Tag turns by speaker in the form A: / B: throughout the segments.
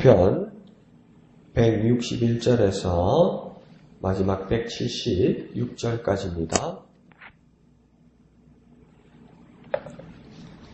A: 시편 161절에서 마지막 176절까지입니다.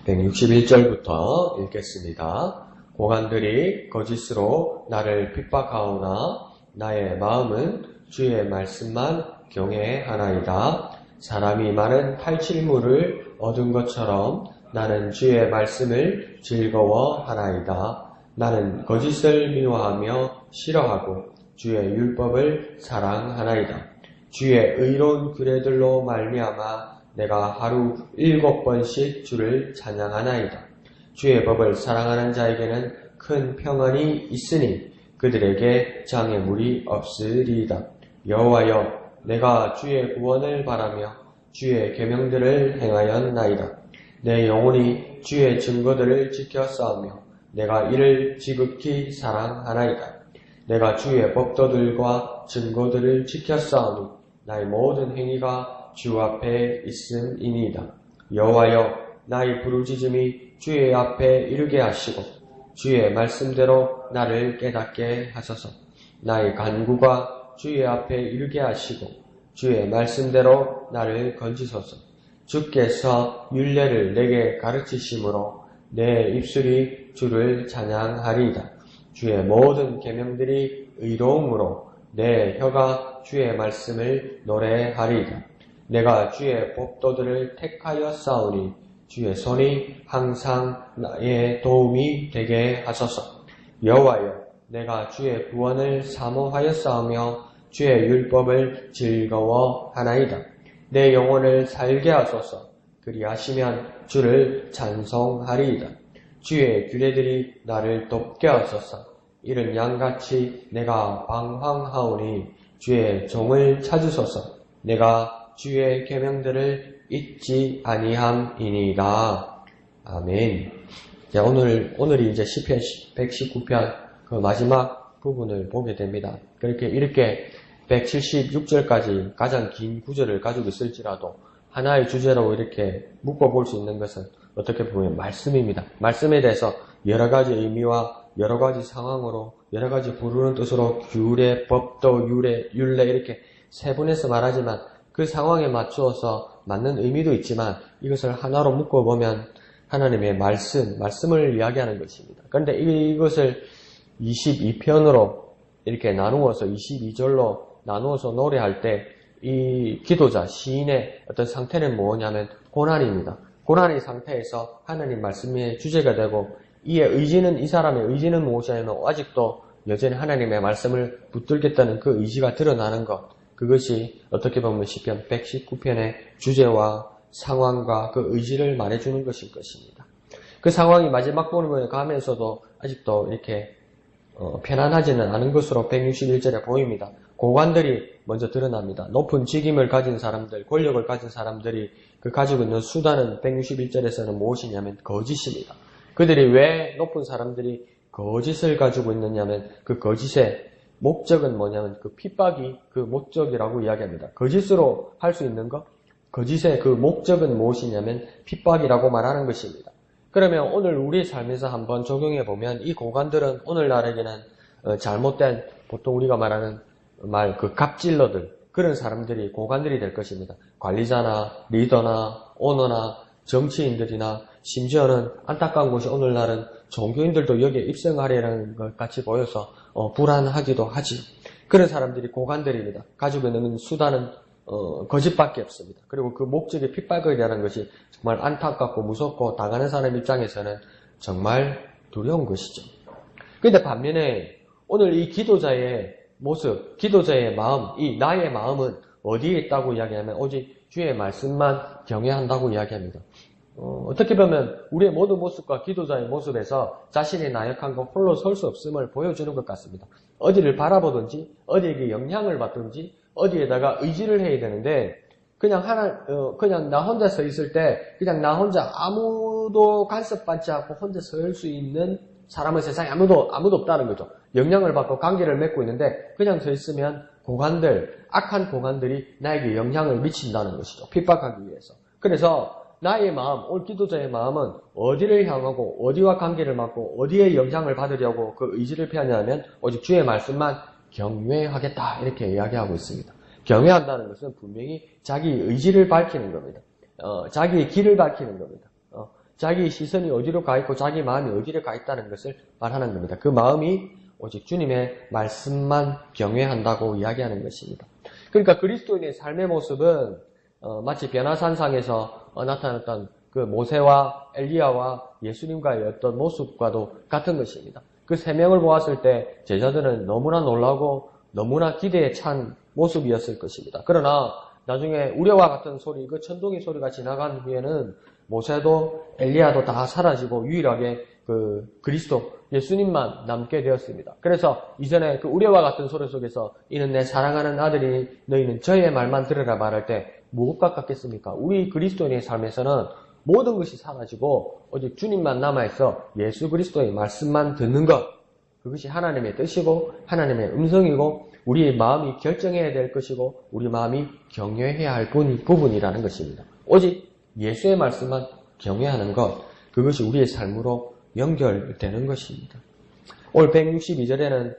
A: 161절부터 읽겠습니다. 고관들이 거짓으로 나를 핍박하오나 나의 마음은 주의 말씀만 경외하나이다. 사람이 많은 탈칠물을 얻은 것처럼 나는 주의 말씀을 즐거워하나이다. 나는 거짓을 미워하며 싫어하고 주의 율법을 사랑하나이다. 주의 의로운 규례들로 말미암아 내가 하루 일곱 번씩 주를 찬양하나이다. 주의 법을 사랑하는 자에게는 큰 평안이 있으니 그들에게 장애물이 없으리이다. 여호와여 내가 주의 구원을 바라며 주의 계명들을 행하였나이다. 내 영혼이 주의 증거들을 지켜 싸우며 내가 이를 지극히 사랑하나이다. 내가 주의 법도들과 증거들을 싸우니 나의 모든 행위가 주 앞에 있음이니이다. 여호와여 나의 부르짖음이 주의 앞에 이르게 하시고 주의 말씀대로 나를 깨닫게 하소서. 나의 간구가 주의 앞에 이르게 하시고 주의 말씀대로 나를 건지소서. 주께서 율례를 내게 가르치심으로 내 입술이 주를 찬양하리이다. 주의 모든 계명들이 의로움으로 내 혀가 주의 말씀을 노래하리이다. 내가 주의 법도들을 택하여 싸우니 주의 손이 항상 나의 도움이 되게 하소서. 여호와여, 내가 주의 구원을 사모하여 싸우며 주의 율법을 즐거워하나이다. 내 영혼을 살게 하소서. 그리하시면 주를 찬송하리이다. 주의 규례들이 나를 돕게 하소서. 이른 양같이 내가 방황하오니 주의 종을 찾으소서. 내가 주의 계명들을 잊지 아니함이니이다. 아멘. 자, 오늘 오늘이 이제 시편 119편 그 마지막 부분을 보게 됩니다. 그렇게 이렇게 176절까지 가장 긴 구절을 가지고 있을지라도 하나의 주제로 이렇게 묶어볼 수 있는 것은 어떻게 보면 말씀입니다. 말씀에 대해서 여러 가지 의미와 여러 가지 상황으로 여러 가지 부르는 뜻으로 규례, 법도, 유례, 율례 이렇게 세분해서 말하지만 그 상황에 맞추어서 맞는 의미도 있지만 이것을 하나로 묶어보면 하나님의 말씀, 말씀을 이야기하는 것입니다. 그런데 이것을 22편으로 이렇게 나누어서 22절로 나누어서 노래할 때 이 기도자, 시인의 어떤 상태는 뭐냐면 고난입니다. 고난의 상태에서 하나님 말씀의 주제가 되고 이의 의지는 이 사람의 의지는 무엇이냐면 아직도 여전히 하나님의 말씀을 붙들겠다는 그 의지가 드러나는 것. 그것이 어떻게 보면 시편 119편의 주제와 상황과 그 의지를 말해주는 것일 것입니다. 그 상황이 마지막 부분에 가면서도 아직도 이렇게 어, 편안하지는 않은 것으로 161절에 보입니다. 고관들이 먼저 드러납니다. 높은 직임을 가진 사람들, 권력을 가진 사람들이 그 가지고 있는 수단은 161절에서는 무엇이냐면 거짓입니다. 그들이 왜 높은 사람들이 거짓을 가지고 있느냐면 그 거짓의 목적은 뭐냐면 그 핍박이 그 목적이라고 이야기합니다. 거짓으로 할 수 있는 것, 거짓의 그 목적은 무엇이냐면 핍박이라고 말하는 것입니다. 그러면 오늘 우리 삶에서 한번 적용해 보면 이 고관들은 오늘날에게는 어, 잘못된 보통 우리가 말하는 말 그 갑질러들 그런 사람들이 고관들이 될 것입니다. 관리자나 리더나 오너나 정치인들이나 심지어는 안타까운 것이 오늘날은 종교인들도 여기에 입성하려는 것 같이 보여서 어, 불안하기도 하지. 그런 사람들이 고관들입니다. 가지고 있는 수단은 어, 거짓밖에 없습니다. 그리고 그 목적의 핍박이라는 것이 정말 안타깝고 무섭고 당하는 사람 입장에서는 정말 두려운 것이죠. 그런데 반면에 오늘 이 기도자의 모습, 기도자의 마음, 이 나의 마음은 어디에 있다고 이야기하면 오직 주의 말씀만 경외한다고 이야기합니다. 어, 떻게 보면 우리의 모든 모습과 기도자의 모습에서 자신의 나약한 것 홀로 설 수 없음을 보여주는 것 같습니다. 어디를 바라보든지 어디에게 영향을 받든지 어디에다가 의지를 해야 되는데 그냥 하나 어, 그냥 나 혼자 서 있을 때 그냥 나 혼자 아무도 간섭받지 않고 혼자 설 수 있는 사람은 세상에 아무도 아무도 없다는 거죠. 영향을 받고 관계를 맺고 있는데 그냥 서 있으면 고관들 악한 고관들이 나에게 영향을 미친다는 것이죠. 핍박하기 위해서. 그래서 나의 마음, 오늘 기도자의 마음은 어디를 향하고 어디와 관계를 맺고 어디에 영향을 받으려고 그 의지를 표하냐면 오직 주의 말씀만 경외하겠다 이렇게 이야기하고 있습니다. 경외한다는 것은 분명히 자기 의지를 밝히는 겁니다. 어, 자기의 길을 밝히는 겁니다. 어, 자기 시선이 어디로 가 있고 자기 마음이 어디로 가 있다는 것을 말하는 겁니다. 그 마음이 오직 주님의 말씀만 경외한다고 이야기하는 것입니다. 그러니까 그리스도인의 삶의 모습은 어, 마치 변화산상에서 어, 나타났던 그 모세와 엘리야와 예수님과의 어떤 모습과도 같은 것입니다. 그 세 명을 보았을 때 제자들은 너무나 놀라고 너무나 기대에 찬 모습이었을 것입니다. 그러나 나중에 우려와 같은 소리, 그 천둥의 소리가 지나간 후에는 모세도 엘리야도 다 사라지고 유일하게 그 그리스도 예수님만 남게 되었습니다. 그래서 이전에 그 우려와 같은 소리 속에서 이는 내 사랑하는 아들이 너희는 저의 말만 들으라 말할 때 무엇과 같겠습니까? 우리 그리스도인의 삶에서는 모든 것이 사라지고 오직 주님만 남아있어 예수 그리스도의 말씀만 듣는 것 그것이 하나님의 뜻이고 하나님의 음성이고 우리의 마음이 결정해야 될 것이고 우리 마음이 경외해야 할 부분이라는 것입니다. 오직 예수의 말씀만 경외하는 것 그것이 우리의 삶으로 연결되는 것입니다. 오늘 162절에는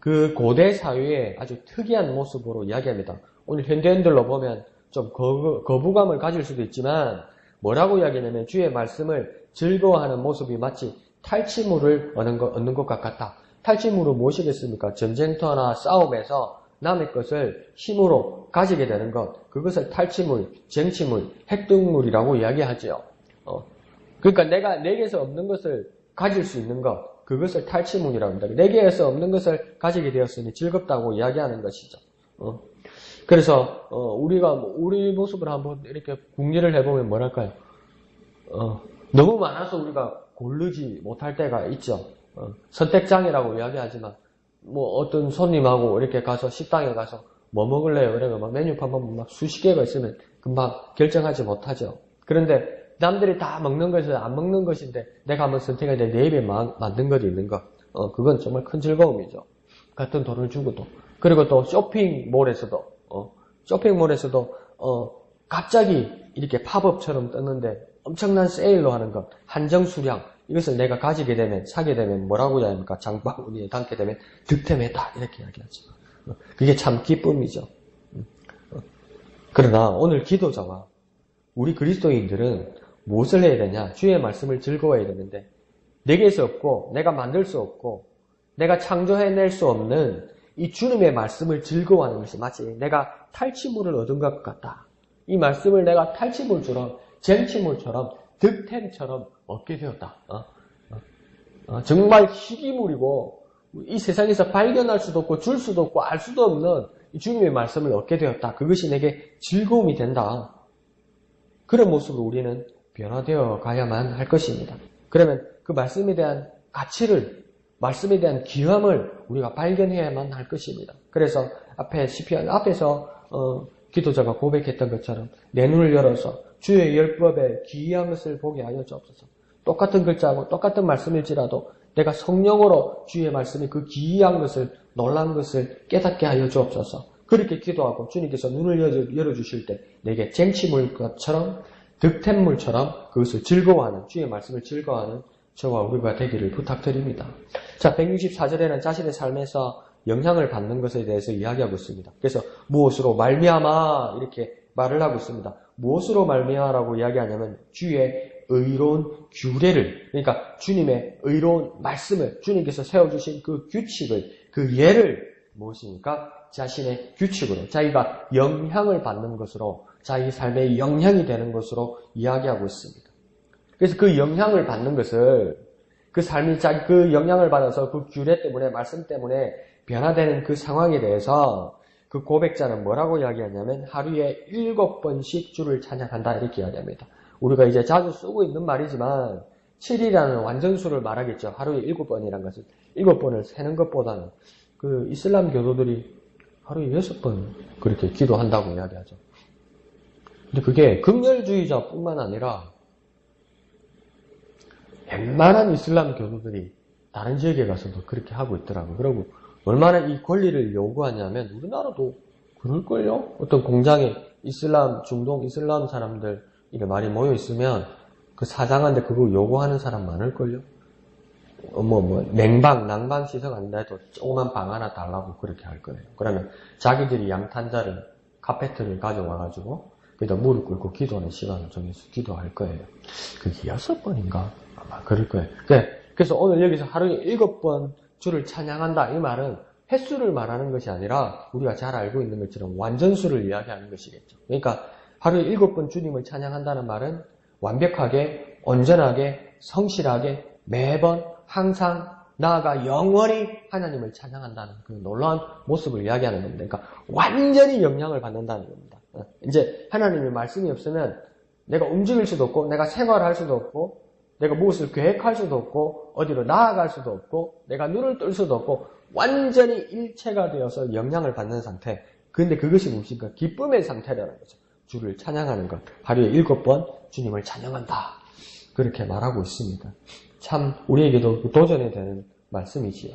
A: 그 고대 사회의 아주 특이한 모습으로 이야기합니다. 오늘 현대인들로 보면 좀 거부, 감을 가질 수도 있지만 뭐라고 이야기하냐면 주의 말씀을 즐거워하는 모습이 마치 탈취물을 얻는 것, 얻는 것과 같다. 탈취물은 무엇이겠습니까? 전쟁터나 싸움에서 남의 것을 힘으로 가지게 되는 것. 그것을 탈취물, 쟁취물, 핵등물이라고 이야기하죠. 어. 그러니까 내가 내게서 없는 것을 가질 수 있는 것. 그것을 탈취물이라고 합니다. 내게에서 없는 것을 가지게 되었으니 즐겁다고 이야기하는 것이죠. 어. 그래서 어, 우리가 뭐 우리 모습을 한번 이렇게 궁리를 해보면 뭐랄까요? 어, 너무 많아서 우리가 고르지 못할 때가 있죠. 어, 선택장애라고 이야기하지만 뭐 어떤 손님하고 이렇게 가서 식당에 가서 뭐 먹을래요? 그러면 막 메뉴판 보면 막 수십 개가 있으면 금방 결정하지 못하죠. 그런데 남들이 다 먹는 것을 안 먹는 것인데 내가 한번 선택할 때내 입에 만든 것이 있는 것. 어, 그건 정말 큰 즐거움이죠. 같은 돈을 주고도. 그리고 또 쇼핑몰에서도 어, 쇼핑몰에서도 어, 갑자기 이렇게 팝업처럼 떴는데 엄청난 세일로 하는 것, 한정 수량 이것을 내가 가지게 되면 사게 되면 뭐라고 해야 합니까? 장바구니에 담게 되면 득템했다 이렇게 이야기하죠. 어, 그게 참 기쁨이죠. 그러나 오늘 기도자와 우리 그리스도인들은 무엇을 해야 되냐? 주의 말씀을 즐거워해야 되는데 내게 서 없고 내가 만들 수 없고 내가 창조해낼 수 없는 이 주님의 말씀을 즐거워하는 것이 마치 내가 탈취물을 얻은 것 같다. 이 말씀을 내가 탈취물처럼 쟁취물처럼 득템처럼 얻게 되었다. 어? 어? 어? 정말 희귀물이고 이 세상에서 발견할 수도 없고 줄 수도 없고 알 수도 없는 주님의 말씀을 얻게 되었다. 그것이 내게 즐거움이 된다. 그런 모습으로 우리는 변화되어 가야만 할 것입니다. 그러면 그 말씀에 대한 가치를 말씀에 대한 귀함을 우리가 발견해야만 할 것입니다. 그래서 앞에 시편 앞에서 어, 기도자가 고백했던 것처럼 내 눈을 열어서 주의 열법에 기이한 것을 보게 하여 주옵소서. 똑같은 글자하고 똑같은 말씀일지라도 내가 성령으로 주의 말씀이 그 기이한 것을 놀란 것을 깨닫게 하여 주옵소서. 그렇게 기도하고 주님께서 눈을 열어주실 때 내게 쟁취물 것처럼 득템물처럼 그것을 즐거워하는 주의 말씀을 즐거워하는 저와 우리가 되기를 부탁드립니다. 자, 164절에는 자신의 삶에서 영향을 받는 것에 대해서 이야기하고 있습니다. 그래서 무엇으로 말미암아 이렇게 말을 하고 있습니다. 무엇으로 말미암아라고 이야기하냐면 주의 의로운 규례를 그러니까 주님의 의로운 말씀을 주님께서 세워주신 그 규칙을 그 예를 무엇입니까? 자신의 규칙으로 자기가 영향을 받는 것으로 자기 삶의 영향이 되는 것으로 이야기하고 있습니다. 그래서 그 영향을 받는 것을 그 삶이 자기 그 영향을 받아서 그 규례 때문에 말씀 때문에 변화되는 그 상황에 대해서 그 고백자는 뭐라고 이야기하냐면 하루에 일곱 번씩 주를 찬양한다 이렇게 이야기합니다. 우리가 이제 자주 쓰고 있는 말이지만 7이라는 완전수를 말하겠죠. 하루에 일곱 번이란 것은 일곱 번을 세는 것보다는 그 이슬람 교도들이 하루에 여섯 번 그렇게 기도한다고 이야기하죠. 근데 그게 극렬주의자뿐만 아니라 웬만한 이슬람 교도들이 다른 지역에 가서도 그렇게 하고 있더라고요. 그리고 얼마나 이 권리를 요구하냐면 우리나라도 그럴걸요? 어떤 공장에 이슬람, 중동 이슬람 사람들 이래 많이 모여 있으면 그 사장한테 그거 요구하는 사람 많을걸요? 어, 뭐, 뭐, 냉방, 난방 시설 안 돼도 조그만 방 하나 달라고 그렇게 할 거예요. 그러면 자기들이 양탄자를, 카페트를 가져와가지고, 거기다 무릎 꿇고 기도하는 시간을 정해서 기도할 거예요. 그게 여섯 번인가? 아마 그럴 거예요. 그래, 그래서 오늘 여기서 하루에 일곱 번 주를 찬양한다. 이 말은 횟수를 말하는 것이 아니라 우리가 잘 알고 있는 것처럼 완전수를 이야기하는 것이겠죠. 그러니까 하루에 일곱 번 주님을 찬양한다는 말은 완벽하게, 온전하게, 성실하게 매번 항상 나아가 영원히 하나님을 찬양한다는 그 놀라운 모습을 이야기하는 겁니다. 그러니까 완전히 영향을 받는다는 겁니다. 어, 이제 하나님의 말씀이 없으면 내가 움직일 수도 없고 내가 생활할 수도 없고 내가 무엇을 계획할 수도 없고 어디로 나아갈 수도 없고 내가 눈을 뜰 수도 없고 완전히 일체가 되어서 영향을 받는 상태. 근데 그것이 무엇입니까? 기쁨의 상태라는 거죠. 주를 찬양하는 것. 하루에 일곱 번 주님을 찬양한다. 그렇게 말하고 있습니다. 참 우리에게도 도전이 되는 말씀이지요.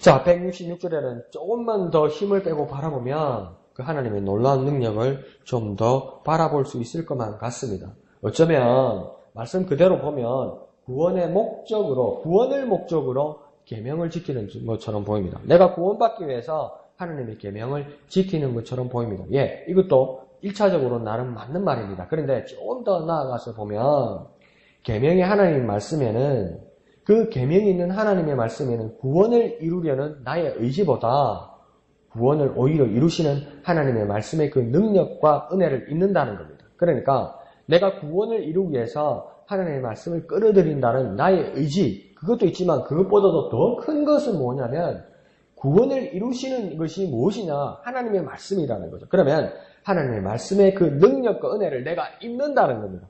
A: 자, 166절에는 조금만 더 힘을 빼고 바라보면 그 하나님의 놀라운 능력을 좀 더 바라볼 수 있을 것만 같습니다. 어쩌면 말씀 그대로 보면 구원의 목적으로 구원을 목적으로 계명을 지키는 것처럼 보입니다. 내가 구원받기 위해서 하나님의 계명을 지키는 것처럼 보입니다. 예, 이것도 1차적으로 나름 맞는 말입니다. 그런데 조금 더 나아가서 보면 계명의 하나님 말씀에는 그 계명이 있는 하나님의 말씀에는 구원을 이루려는 나의 의지보다 구원을 오히려 이루시는 하나님의 말씀의 그 능력과 은혜를 잊는다는 겁니다. 그러니까 내가 구원을 이루기 위해서 하나님의 말씀을 끌어들인다는 나의 의지 그것도 있지만 그것보다도 더 큰 것은 뭐냐면 구원을 이루시는 것이 무엇이냐 하나님의 말씀이라는 거죠. 그러면 하나님의 말씀의 그 능력과 은혜를 내가 입는다는 겁니다.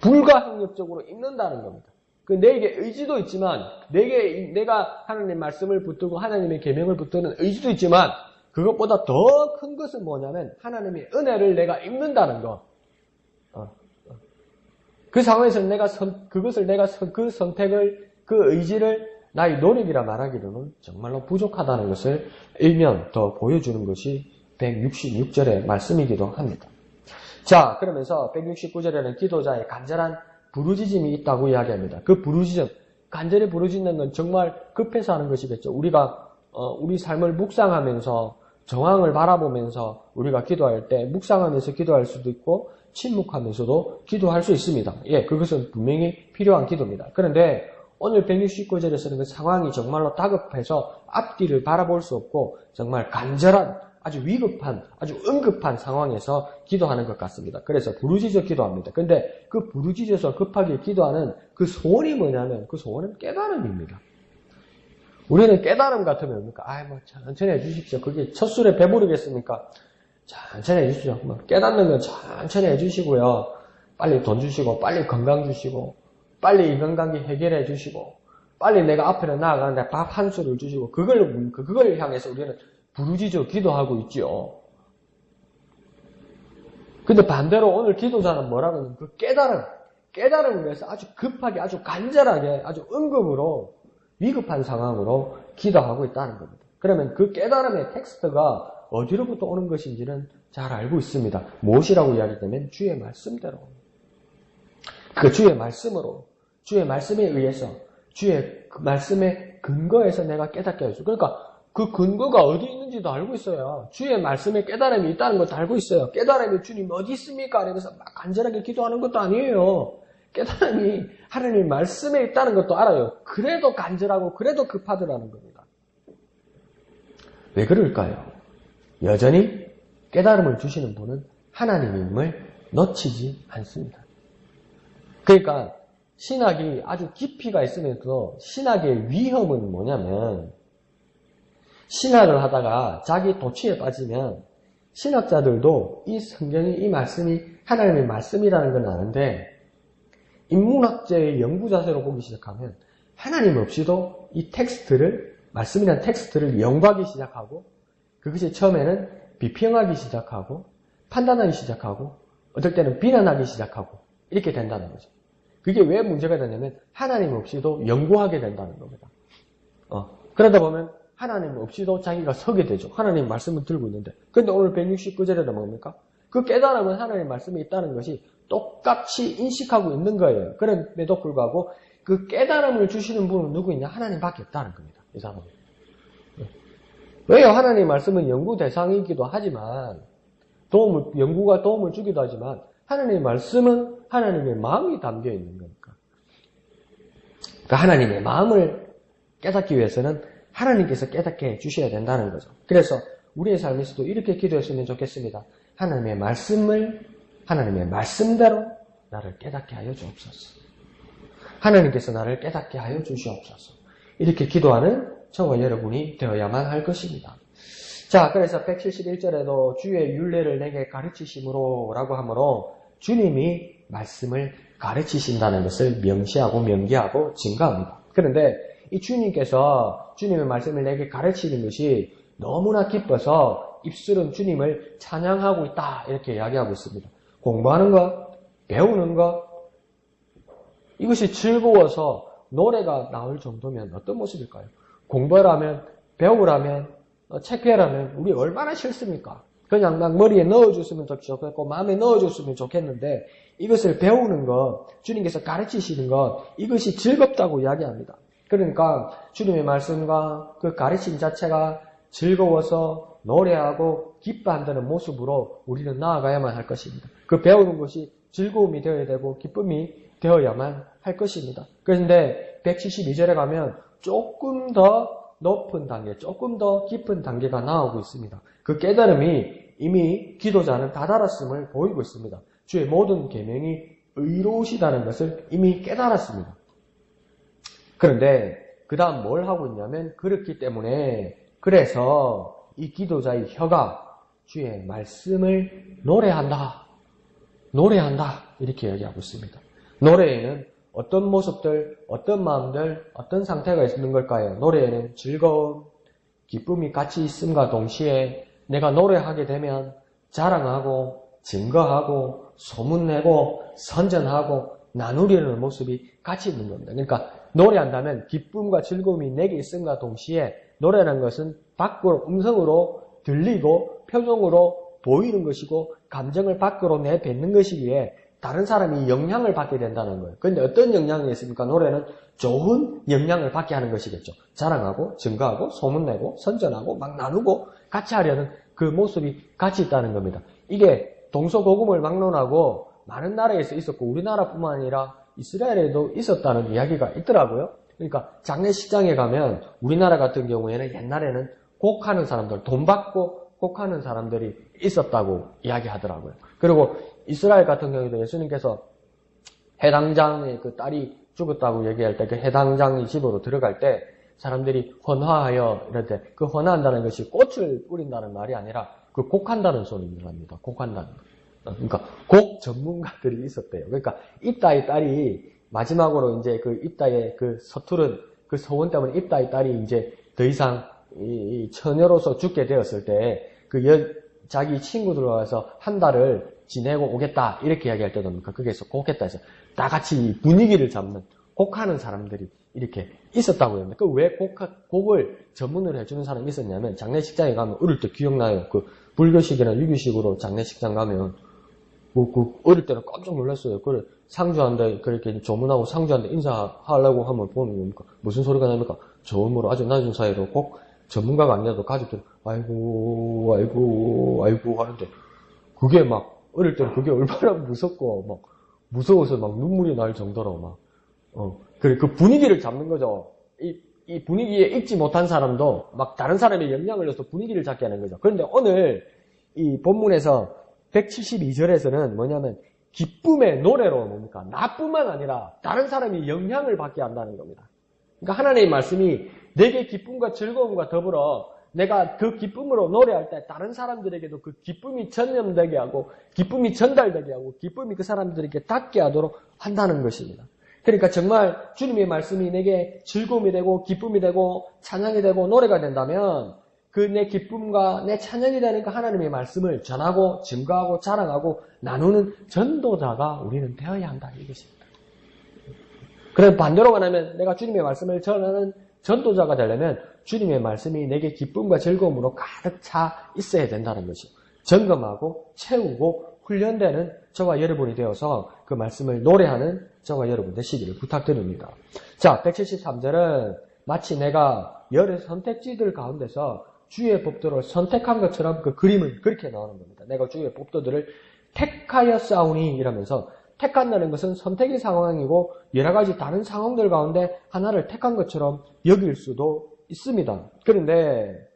A: 불가항력적으로 입는다는 겁니다. 그 내게 의지도 있지만 내게 내가 하나님의 말씀을 붙들고 하나님의 계명을 붙드는 의지도 있지만 그것보다 더 큰 것은 뭐냐면 하나님의 은혜를 내가 입는다는 것. 어, 어. 그 상황에서 내가 선, 그것을 내가 선, 그 선택을 그 의지를 나의 노력이라 말하기로는 정말로 부족하다는 것을 일면 더 보여주는 것이 166절의 말씀이기도 합니다. 자, 그러면서 169절에는 기도자의 간절한 부르짖음이 있다고 이야기합니다. 그 부르짖음, 간절히 부르짖는 건 정말 급해서 하는 것이겠죠. 우리가 어, 우리 삶을 묵상하면서 정황을 바라보면서 우리가 기도할 때 묵상하면서 기도할 수도 있고 침묵하면서도 기도할 수 있습니다. 예, 그것은 분명히 필요한 기도입니다. 그런데 오늘 169절에서는 그 상황이 정말로 다급해서 앞뒤를 바라볼 수 없고 정말 간절한 아주 위급한, 아주 응급한 상황에서 기도하는 것 같습니다. 그래서 부르짖어 기도합니다. 근데 그 부르짖어서 급하게 기도하는 그 소원이 뭐냐면 그 소원은 깨달음입니다. 우리는 깨달음 같으면 뭡니까? 아이, 뭐, 천천히 해주십시오. 그게 첫 술에 배부르겠습니까? 천천히 해주십시오. 뭐 깨닫는 건 천천히 해주시고요. 빨리 돈 주시고, 빨리 건강 주시고, 빨리 이 건강이 해결해 주시고, 빨리 내가 앞으로 나아가는데 밥 한 술을 주시고, 그걸, 그걸 향해서 우리는 부르짖어 기도하고 있죠. 근데 반대로 오늘 기도자는 뭐라고 하냐면 그 깨달음, 깨달음을 위해서 아주 급하게, 아주 간절하게, 아주 응급으로 위급한 상황으로 기도하고 있다는 겁니다. 그러면 그 깨달음의 텍스트가 어디로부터 오는 것인지는 잘 알고 있습니다. 무엇이라고 이야기되면 주의 말씀대로. 그 주의 말씀으로, 주의 말씀에 의해서, 주의 그 말씀의 근거에서 내가 깨닫게 해줘. 그러니까 그 근거가 어디 있는지도 알고 있어요. 주의 말씀에 깨달음이 있다는 것도 알고 있어요. 깨달음이 주님 어디 있습니까? 이러면서 막 간절하게 기도하는 것도 아니에요. 깨달음이 하나님 말씀에 있다는 것도 알아요. 그래도 간절하고 그래도 급하더라는 겁니다. 왜 그럴까요? 여전히 깨달음을 주시는 분은 하나님임을 놓치지 않습니다. 그러니까 신학이 아주 깊이가 있으면서 신학의 위험은 뭐냐면 신학을 하다가 자기 도취에 빠지면 신학자들도 이 성경이 이 말씀이 하나님의 말씀이라는 건 아는데 인문학자의 연구 자세로 보기 시작하면 하나님 없이도 이 텍스트를 말씀이란 텍스트를 연구하기 시작하고 그것이 처음에는 비평하기 시작하고 판단하기 시작하고 어떨 때는 비난하기 시작하고 이렇게 된다는 거죠. 그게 왜 문제가 되냐면 하나님 없이도 연구하게 된다는 겁니다. 어, 그러다 보면 하나님 없이도 자기가 서게 되죠. 하나님 말씀을 들고 있는데. 근데 오늘 169절에도 뭡니까?
B: 그 깨달음은 하나님의 말씀이 있다는 것이 똑같이 인식하고 있는 거예요. 그럼에도 불구하고 그 깨달음을 주시는 분은 누구있냐? 하나님밖에 없다는 겁니다. 이 사람은. 왜요? 하나님의 말씀은 연구 대상이기도 하지만 도움을 연구가 도움을 주기도 하지만 하나님의 말씀은 하나님의 마음이 담겨 있는 거니까. 그 하나님의 마음을 깨닫기 위해서는 하나님께서 깨닫게 해 주셔야 된다는 거죠. 그래서 우리의 삶에서도 이렇게 기도했으면 좋겠습니다. 하나님의 말씀을 하나님의 말씀대로 나를 깨닫게 하여 주옵소서. 하나님께서 나를 깨닫게 하여 주시옵소서. 이렇게 기도하는 저와 여러분이 되어야만 할 것입니다. 자, 그래서 171절에도 주의 윤례를 내게 가르치심으로 라고 하므로 주님이 말씀을 가르치신다는 것을 명시하고 명기하고 증가합니다. 그런데 이 주님께서 주님의 말씀을 내게 가르치는 것이 너무나 기뻐서 입술은 주님을 찬양하고 있다 이렇게 이야기하고 있습니다. 공부하는 것, 배우는 것 이것이 즐거워서 노래가 나올 정도면 어떤 모습일까요? 공부하라면 배우라면 어, 체크해라면 우리 얼마나 싫습니까? 그냥 막 머리에 넣어줬으면 좋겠고 마음에 넣어줬으면 좋겠는데 이것을 배우는 것, 주님께서 가르치시는 것 이것이 즐겁다고 이야기합니다. 그러니까 주님의 말씀과 그 가르침 자체가 즐거워서 노래하고 기뻐한다는 모습으로 우리는 나아가야만 할 것입니다. 그 배우는 것이 즐거움이 되어야 되고 기쁨이 되어야만 할 것입니다. 그런데 172절에 가면 조금 더 높은 단계, 조금 더 깊은 단계가 나오고 있습니다. 그 깨달음이 이미 기도자는 다다랐음을 보이고 있습니다. 주의 모든 계명이 의로우시다는 것을 이미 깨달았습니다. 그런데 그 다음 뭘 하고 있냐면 그렇기 때문에 그래서 이 기도자의 혀가 주의 말씀을 노래한다. 노래한다. 이렇게 얘기하고 있습니다. 노래에는 어떤 모습들, 어떤 마음들, 어떤 상태가 있는 걸까요? 노래에는 즐거움, 기쁨이 같이 있음과 동시에 내가 노래하게 되면 자랑하고 증거하고 소문내고 선전하고 나누려는 모습이 같이 있는 겁니다. 그러니까 노래한다면 기쁨과 즐거움이 내게 있음과 동시에 노래라는 것은 밖으로 음성으로 들리고 표정으로 보이는 것이고 감정을 밖으로 내뱉는 것이기에 다른 사람이 영향을 받게 된다는 거예요. 그런데 어떤 영향이 있습니까? 노래는 좋은 영향을 받게 하는 것이겠죠. 자랑하고 증거하고 소문내고 선전하고 막 나누고 같이 하려는 그 모습이 같이 있다는 겁니다. 이게 동서고금을 막론하고 많은 나라에서 있었고 우리나라뿐만 아니라 이스라엘에도 있었다는 이야기가 있더라고요. 그러니까 장례식장에 가면 우리나라 같은 경우에는 옛날에는 곡하는 사람들, 돈 받고 곡하는 사람들이 있었다고 이야기하더라고요. 그리고 이스라엘 같은 경우에도 예수님께서 해당장의 그 딸이 죽었다고 얘기할 때 그 해당장의 집으로 들어갈 때 사람들이 헌화하여 이럴 때 그 헌화한다는 것이 꽃을 뿌린다는 말이 아니라 그 곡한다는 소리입니다. 곡한다는 거. 그러니까 곡 전문가들이 있었대요. 그러니까 이따의 딸이 마지막으로 이제 그 이따의 그 서투른 그 소원 때문에 이따의 딸이 이제 더 이상 이 처녀로서 죽게 되었을 때 그 자기 친구들과 와서 한 달을 지내고 오겠다 이렇게 이야기할 때도? 거기에서 곡했다 해서 다 같이 분위기를 잡는 곡하는 사람들이 이렇게 있었다고 합니다. 그왜 곡을 전문으로 해주는 사람이 있었냐면 장례식장에 가면 어릴 때 기억나요. 그 불교식이나 유교식으로 장례식장 가면 뭐, 그, 어릴 때는 깜짝 놀랐어요. 그래, 상주한테, 그렇게 조문하고 상주한테 인사하려고 하면 보면 뭡니까? 무슨 소리가 납니까? 저음으로 아주 낮은 사이로 꼭 전문가가 아니라도 가족들, 아이고, 아이고, 아이고 하는데, 그게 막, 어릴 때는 그게 얼마나 무섭고, 막, 무서워서 막 눈물이 날 정도로 막, 어, 그래, 그 분위기를 잡는 거죠. 이, 이 분위기에 익지 못한 사람도 막 다른 사람의 영향을 넣어서 분위기를 잡게 하는 거죠. 그런데 오늘 이 본문에서 172절에서는 뭐냐면 기쁨의 노래로 뭡니까? 나뿐만 아니라 다른 사람이 영향을 받게 한다는 겁니다. 그러니까 하나님의 말씀이 내게 기쁨과 즐거움과 더불어 내가 그 기쁨으로 노래할 때 다른 사람들에게도 그 기쁨이 전염되게 하고 기쁨이 전달되게 하고 기쁨이 그 사람들에게 닿게 하도록 한다는 것입니다. 그러니까 정말 주님의 말씀이 내게 즐거움이 되고 기쁨이 되고 찬양이 되고 노래가 된다면 그 내 기쁨과 내 찬양이 되는 그 하나님의 말씀을 전하고 증거하고 자랑하고 나누는 전도자가 우리는 되어야 한다 이것입니다. 그럼 반대로 말하면 내가 주님의 말씀을 전하는 전도자가 되려면 주님의 말씀이 내게 기쁨과 즐거움으로 가득 차 있어야 된다는 것이죠. 점검하고 채우고 훈련되는 저와 여러분이 되어서 그 말씀을 노래하는 저와 여러분 되시기를 부탁드립니다. 자, 173절은 마치 내가 여러 선택지들 가운데서 주의 법도를 선택한 것처럼 그 그림은 그렇게 나오는 겁니다. 내가 주의 법도들을 택하여 싸우니 이러면서 택한다는 것은 선택의 상황이고 여러 가지 다른 상황들 가운데 하나를 택한 것처럼 여길 수도 있습니다. 그런데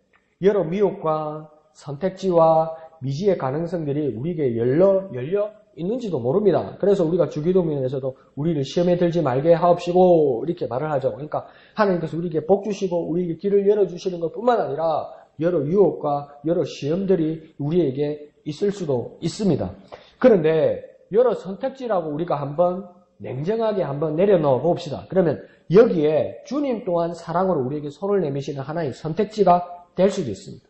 B: 여러 미혹과 선택지와 미지의 가능성들이 우리에게 열려, 열려 있는지도 모릅니다. 그래서 우리가 주기도문에서도 우리를 시험에 들지 말게 하옵시고 이렇게 말을 하죠. 그러니까 하나님께서 우리에게 복 주시고 우리에게 길을 열어 주시는 것 뿐만 아니라 여러 유혹과 여러 시험들이 우리에게 있을 수도 있습니다. 그런데 여러 선택지라고 우리가 한번 냉정하게 한번 내려놓아 봅시다. 그러면 여기에 주님 또한 사랑으로 우리에게 손을 내미시는 하나의 선택지가 될 수도 있습니다.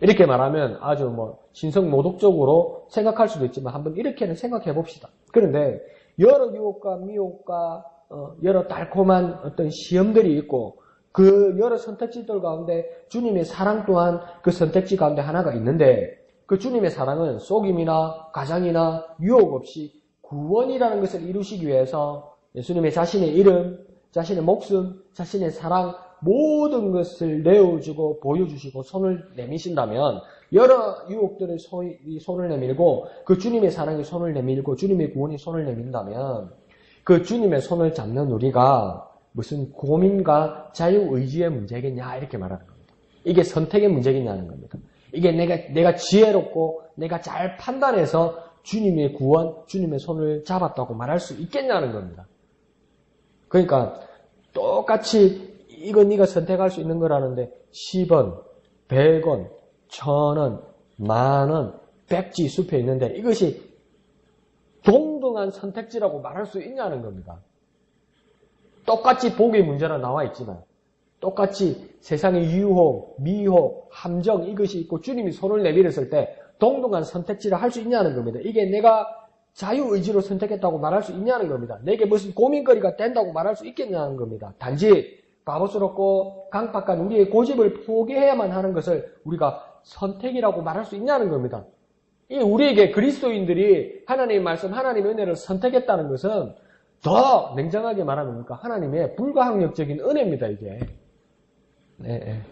B: 이렇게 말하면 아주 뭐 신성 모독적으로 생각할 수도 있지만 한번 이렇게는 생각해 봅시다. 그런데 여러 유혹과 미혹과 어, 여러 달콤한 어떤 시험들이 있고 그 여러 선택지들 가운데 주님의 사랑 또한 그 선택지 가운데 하나가 있는데 그 주님의 사랑은 속임이나 가장이나 유혹 없이 구원이라는 것을 이루시기 위해서 예수님의 자신의 이름, 자신의 목숨, 자신의 사랑 모든 것을 내어주고 보여주시고 손을 내미신다면 여러 유혹들의 손을 내밀고 그 주님의 사랑이 손을 내밀고 주님의 구원이 손을 내민다면 그 주님의 손을 잡는 우리가 무슨 고민과 자유의지의 문제겠냐 이렇게 말하는 겁니다. 이게 선택의 문제겠냐는 겁니다. 이게 내가 내가 지혜롭고 내가 잘 판단해서 주님의 구원, 주님의 손을 잡았다고 말할 수 있겠냐는 겁니다. 그러니까 똑같이 이건 네가 선택할 수 있는 거라는데 10원, 100원, 1000원, 만원, 백지 숲에 있는데 이것이 동등한 선택지라고 말할 수 있냐는 겁니다. 똑같이 복의 문제라 나와 있지만 똑같이 세상의 유혹, 미혹, 함정 이것이 있고 주님이 손을 내밀었을 때 동등한 선택지를 할 수 있냐는 겁니다. 이게 내가 자유의지로 선택했다고 말할 수 있냐는 겁니다. 내게 무슨 고민거리가 된다고 말할 수 있겠냐는 겁니다. 단지 바보스럽고 강박한 우리의 고집을 포기해야만 하는 것을 우리가 선택이라고 말할 수 있냐는 겁니다. 이 우리에게 그리스도인들이 하나님의 말씀, 하나님의 은혜를 선택했다는 것은 더 냉정하게 말하면 하나님의 불가항력적인 은혜입니다, 이게. 네, 네.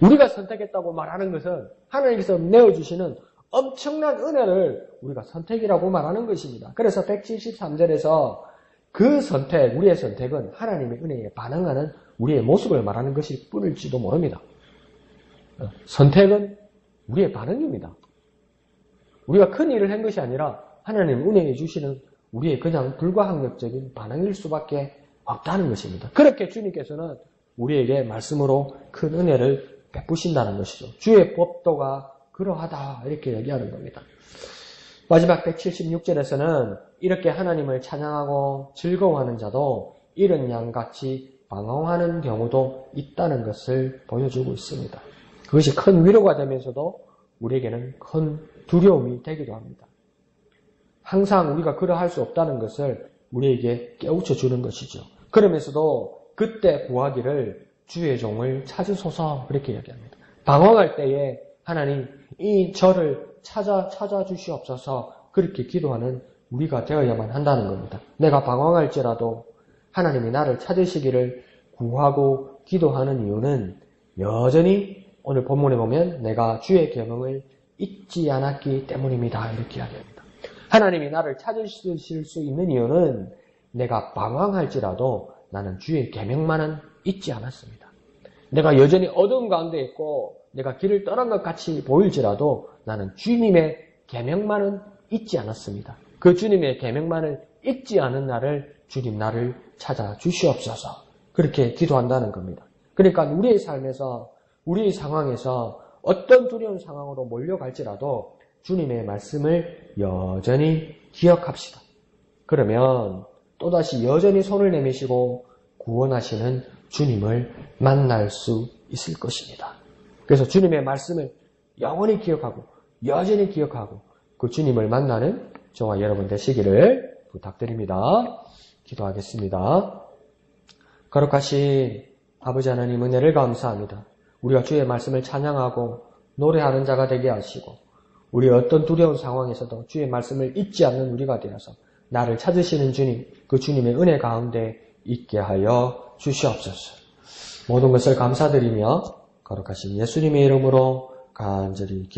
B: 우리가 선택했다고 말하는 것은 하나님께서 내어주시는 엄청난 은혜를 우리가 선택이라고 말하는 것입니다. 그래서 173절에서 그 선택, 우리의 선택은 하나님의 은혜에 반응하는 우리의 모습을 말하는 것이 뿐일지도 모릅니다. 어, 선택은 우리의 반응입니다. 우리가 큰 일을 한 것이 아니라 하나님 은혜해 주시는 우리의 그냥 불가항력적인 반응일 수밖에 없다는 것입니다. 그렇게 주님께서는 우리에게 말씀으로 큰 은혜를 베푸신다는 것이죠. 주의 법도가 그러하다 이렇게 얘기하는 겁니다. 마지막 176절에서는 이렇게 하나님을 찬양하고 즐거워하는 자도 이런 양같이 방황하는 경우도 있다는 것을 보여주고 있습니다. 그것이 큰 위로가 되면서도 우리에게는 큰 두려움이 되기도 합니다. 항상 우리가 그러할 수 없다는 것을 우리에게 깨우쳐 주는 것이죠. 그러면서도 그때 구하기를 주의 종을 찾으소서 그렇게 얘기합니다. 방황할 때에 하나님 이 저를 찾아 찾아 주시옵소서 그렇게 기도하는 우리가 되어야만 한다는 겁니다. 내가 방황할지라도 하나님이 나를 찾으시기를 구하고 기도하는 이유는 여전히 오늘 본문에 보면 내가 주의 계명을 잊지 않았기 때문입니다. 이렇게 이야기합니다. 하나님이 나를 찾으실 수 있는 이유는 내가 방황할지라도 나는 주의 계명만은 잊지 않았습니다. 내가 여전히 어두운 가운데 있고 내가 길을 떠난 것 같이 보일지라도 나는 주님의 계명만은 잊지 않았습니다. 그 주님의 계명만을 잊지 않은 나를 주님 나를 찾아 주시옵소서. 그렇게 기도한다는 겁니다. 그러니까 우리의 삶에서 우리의 상황에서 어떤 두려운 상황으로 몰려갈지라도 주님의 말씀을 여전히 기억합시다. 그러면 또다시 여전히 손을 내미시고 구원하시는 주님을 만날 수 있을 것입니다. 그래서 주님의 말씀을 영원히 기억하고 여전히 기억하고 그 주님을 만나는 저와 여러분 되시기를 부탁드립니다. 기도하겠습니다. 거룩하신 아버지 하나님 은혜를 감사합니다. 우리가 주의 말씀을 찬양하고 노래하는 자가 되게 하시고 우리 어떤 두려운 상황에서도 주의 말씀을 잊지 않는 우리가 되어서 나를 찾으시는 주님, 그 주님의 은혜 가운데 있게 하여 주시옵소서. 모든 것을 감사드리며 거룩하신 예수님의 이름으로 간절히